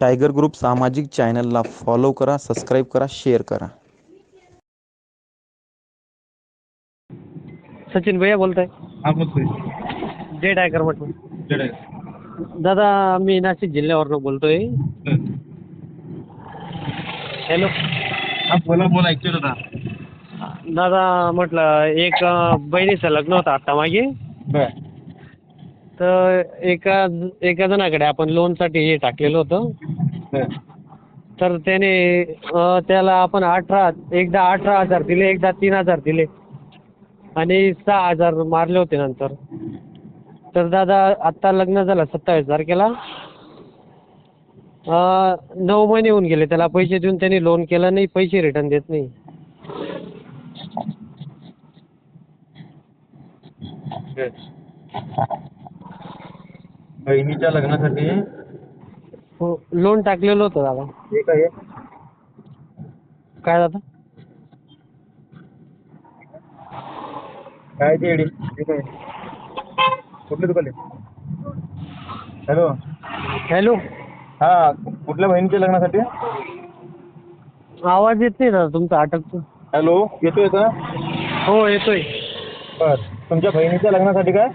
Tiger group सामाजिक चॅनलला follow करा सबस्क्राईब करा शेअर करा. सचिन भैया बोलताय. हा बोलतोय. जय टायगर म्हटलं. जडे दादा मी नाशिक जिल्ह्यावरनं बोलतोय. हॅलो. हा बोला बोला ऐकतोय दादा. दादा म्हटलं एक अं, बहिणीचं लग्न होतं आत्ता मागे. बर. तर एका एका जणाकडे आपण लोनसाठी हे टाकलेलं होतं. तर त्याने त्याला आपण अठरा एकदा अठरा हजार दिले एकदा तीन हजार दिले. आणि सहा हजार मारले होते नंतर. तर दादा आत्ता लग्न झालं सत्तावीस तारखेला. अं, नऊ महिने होऊन गेले त्याला पैसे देऊन त्यांनी लोन केलं नाही पैसे रिटर्न देत नाही. बहिणीच्या लग्नासाठी? हो लोन टाकलेलं होतं दादा. हे काय काय दादा? काय ते एडी? हे काय? कुठले दुकान हॅलो? हॅलो? हा कुठल्या बहिणीच्या लग्नासाठी? आवाज येत नाही दादा तुमचा अटकतो. हॅलो येतोय का? हो येतोय. बर. तुमच्या बहिणीच्या लग्नासाठी काय?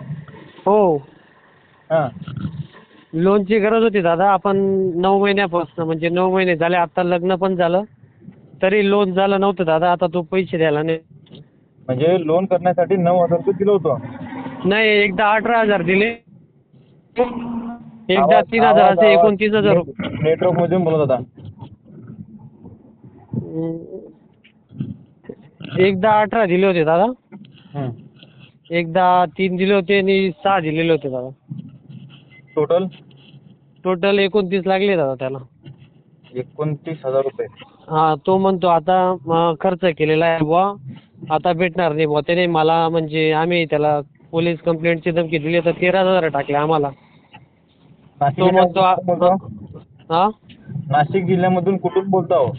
हो. हा. लोनची गरज होती दादा. आपण नऊ महिन्यापासून म्हणजे नऊ महिने झाले आता लग्न पण झालं. तरी लोन झालं नव्हतं दादा. आता तो पैसे द्यायला नाही. म्हणजे लोन करण्यासाठी नऊ हजार रुपये दिलं होतं. नाही एकदा अठरा हजार दिले. एकदा तीन हजार असे एकोणतीस हजार रुपये. नेटवर्क मधून बोलत होता. एकदा अठरा दिले होते दादा. हम्म. एकदा तीन दिले होते आणि सहा दिलेले होते दादा. टोटल टोटल एकोणतीस लागले दादा त्याला. एकोणतीस हजार रुपये. हा तो म्हणतो आता अं, खर्च केलेला आहे बुवा. आता भेटणार नाही बुवा. त्याने मला म्हणजे आम्ही त्याला पोलीस कंप्लेंटची धमकी दिली. तर तेरा हजार टाकले आम्हाला. नाशिक तो म्हणतो आ- जिल्ह्यामधून बोलतो? हा? नाशिक जिल्ह्यामधून कुठून बोलतो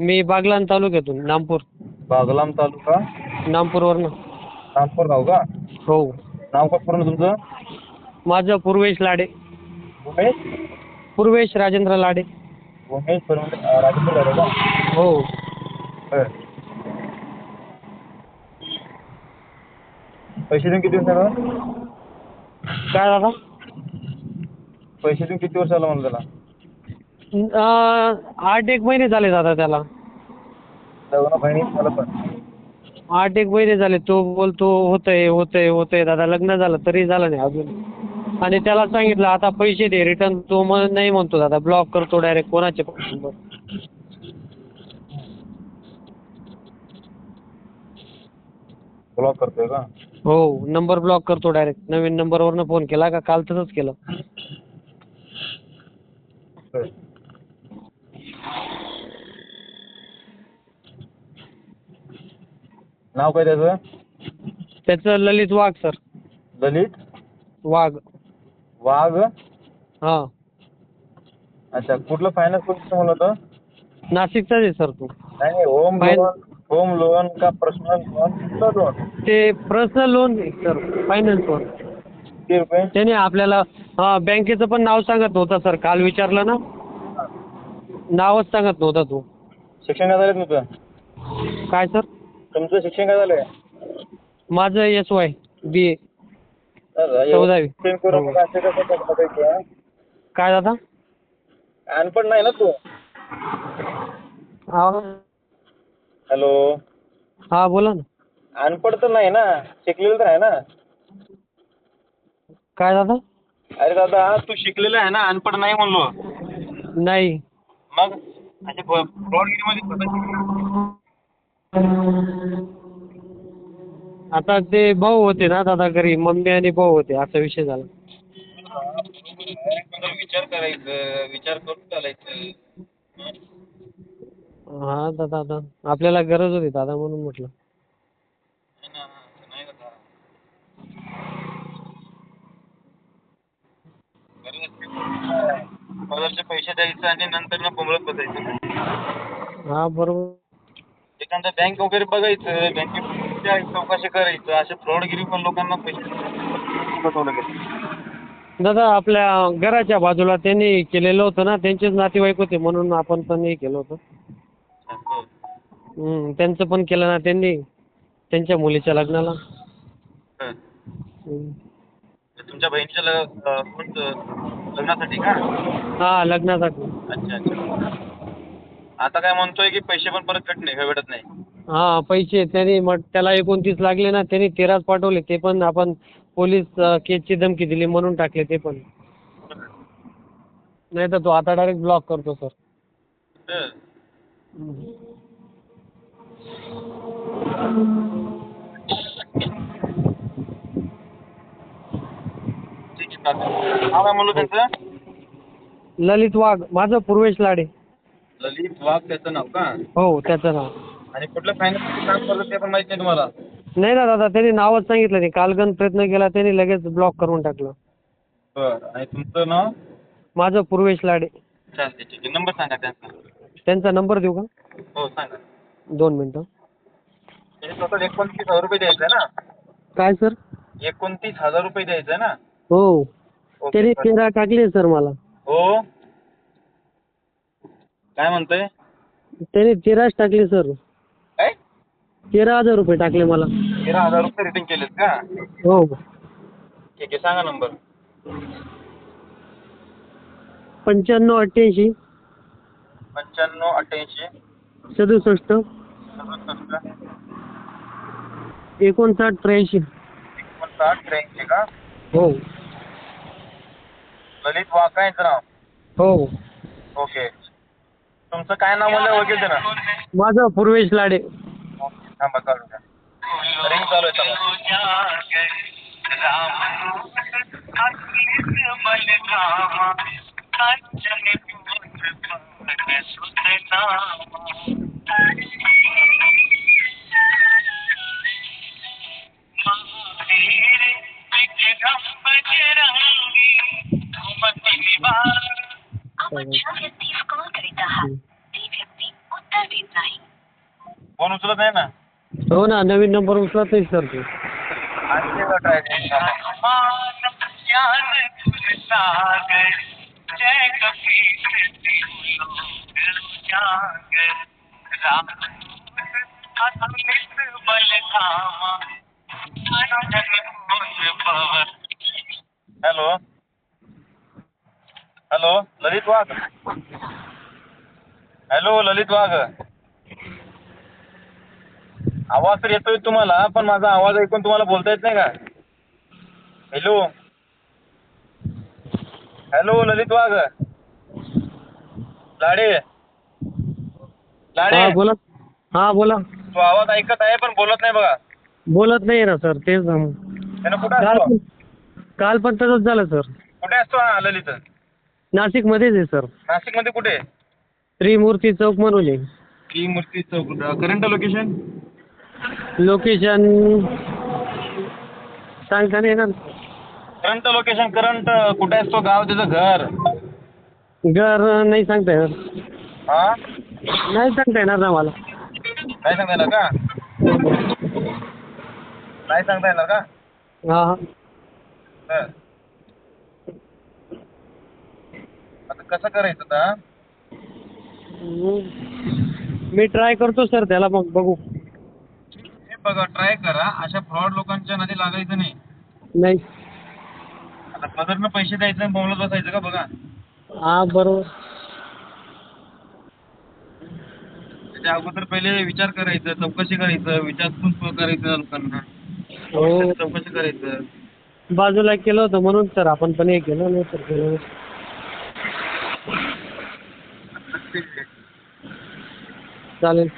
मी बागलाण तालुक्यातून नामपूर. बागलाम तालुका? नामपूरवरनं. नागपूर गाव का? हो. नाव का पूर्ण तुमचं? माझं पूर्वेश लाडे. उमेश पूर्वेश राजेंद्र लाडे. उमेश राजेंद्र का? हो. बरं. पैसे देऊन किती वर्ष झालं काय दादा? पैसे देऊन किती वर्ष झालं म्हणलं त्याला? अं, आठ एक महिने झाले दादा त्याला. लग्न बहिणी झालं पण. आठ एक महिने झाले. तो बोलतो होतंय होतंय होतंय दादा. लग्न झालं तरी झालं नाही अजून. आणि त्याला सांगितलं आता पैसे दे रिटर्न तो मग नाही म्हणतो दादा ब्लॉक करतो डायरेक्ट कोणाचे पण number. ब्लॉक करतोय का? हो नंबर ब्लॉक करतो डायरेक्ट नवीन नंबरवरनं फोन केला का? काल तसंच केलं. बरं. नाव काय त्याचं? त्याचं ललित वाघ सर. दलित वाघ. वाघ. हां. अच्छा कुठलं फायनान्स कोणतं म्हणलं होतं? नाशिकचाच आहे सर तो. नाही नाही होम लोन होम लोन का पर्सनल लोन कुठलं लोन ते पर्सनल लोन सर. फायनान्सवर किती रुपये? त्याने आपल्याला हां बँकेचं पण नाव सांगत नव्हता सर. काल विचारलं ना? नावच सांगत नव्हता तो. शिक्षण काय झालं तुमचं? काय सर? तुमचं शिक्षण काय झालंय? माझं एस वाय बी ए चौदावी. काय दादा? अनपढ नाही ना तू? हा. हॅलो? हा बोला ना. अनपढ तर नाही ना. शिकलेलं तर आहे ना. काय दादा? अरे दादा तू शिकलेला आहे ना अनपढ नाही म्हणलो. नाही. मग? फ्रॉडगिरीमध्ये. आता ते भाऊ होते ना दादा घरी मम्मी आणि भाऊ होते असा विषय झाला. विचार करायचं विचार करून चालायचं. हा दादा दादा. आपल्याला गरज होती दादा म्हणून म्हटलं. नाही दादा. पगारचे पैसे द्यायचे आणि नंतर ना बोंबलत बसायचं हा बरोबर. एखादा बँक वगैरे बघायचं बँकेत चौकशी करायचं. असे फ्रॉडगिरी पण लोकांना पैसे गेलं. दादा आपल्या घराच्या बाजूला त्यांनी केलेलं होतं ना त्यांचेच नातेवाईक होते म्हणून आपण पण हे केलं होतं. असं. हम्म, त्यांचं पण केलं ना त्यांनी त्यांच्या मुलीच्या लग्नाला. हं. हम्म. तुमच्या बहिणीच्या लग- अं, कोणतं- लग्नासाठी का? हा लग्नासाठी. अच्छा अच्छा. आता काय म्हणतोय की पैसे पण परत नाही भेटत नाही. हा पैसे त्यांनी मग त्याला एकोणतीस लागले ना त्यांनी तेराच पाठवले ते पण आपण पोलीस केसची धमकी दिली म्हणून टाकले ते पण. नाही तर तो आता डायरेक्ट ब्लॉक करतो सर हं. ललित वाघ माझं पूर्वेश लाडे. ललित वाघ त्याचं नाव का? हो त्याचं नाव. आणि कुठलं फायनान्स काम करतं ते पण माहीत नाही तुम्हाला? नाही ना दादा त्यांनी नावच सांगितलं नाही. कालगण प्रयत्न केला त्यांनी लगेच ब्लॉक करून टाकलं. बरं. आणि तुमचं नाव? माझं पूर्वेश लाडे. चालते ठीक आहे. नंबर सांगा त्यांचा. त्यांचा नंबर देऊ का? हो सांगा. दोन मिनटं. त्याचे टोटल एकोणतीस हजार रुपये द्यायचं ना? काय सर एकोणतीस हजार रुपये द्यायचं ना? हो. त्यांनी. तेरा टाकले सर मला. हो. काय म्हणतोय? त्यांनी तेराच टाकले सर तेरा हजार रुपये टाकले मला. तेरा हजार रुपये रिटर्न केलेत का? हो. ठीक आहे सांगा नंबर पंच्याण्णव अठ्ठ्याऐंशी. पंच्याण्णव अठ्ठ्याऐंशी. सदुसष्ट. सदुसष्ट. एकोणसाठ त्र्याऐंशी. एकोणसाठ त्र्याऐंशी का? हो. ललित वाघ यांचं नाव. हो. ओके. तुमचं काय नाव म्हणलं वकील ना? माझं पूर्वेश लाडे. మకాడు రింగ్ చాలు వచ్చాము फ़ोन उचलत नाही ना हो ना नवीन नंबर उचलत नाही सर ते. Hello hello Lalit Wagh hello Lalit Wagh आवाज तर येतोय तुम्हाला पण माझा आवाज ऐकून तुम्हाला बोलता येत नाही का? हॅलो? हॅलो ललित वाघ? लाडे? लाडे? हा बोला. हा बोला. तो आवाज ऐकत आहे पण बोलत नाही बघा. बोलत नाही ना सर. तेच ना मग. त्यानं कुठं काल असतो? पण काल पण तसंच झालं सर. कुठे असतो हा ललित? नाशिकमध्येच आहे सर. नाशिकमध्ये कुठे? त्रिमूर्ती चौक म्हणून आहे. की मूर्ती चौक करंट लोकेशन लोकेशन सांगता नाही येणार. करंट लोकेशन करंट कुठे असतो गाव त्याचं घर? घर नाही सांगता येणार. हा? नाही सांगता येणार ना मला नाही सांगता येणार का? नाही सांगता येणार का? हा हा. बर. आता कसं करायचं आता. मी ट्राय करतो सर त्याला मग बघू. बघा ट्राय करा. अशा फ्रॉड लोकांच्या नादी लागायचं नाही. नाही. आता पदरनं पैसे द्यायचं आणि बोंबलत बसायचं का बघा? हा बरोबर. त्याच्या अगोदर पहिले विचार करायचं चौकशी करायचं विचारपूस करायचं लोकांना. हो. चौकशी करायचं. बाजूला केलं होतं म्हणून सर आपण पण हे केलं नाही तर केलं नाही. चालेल.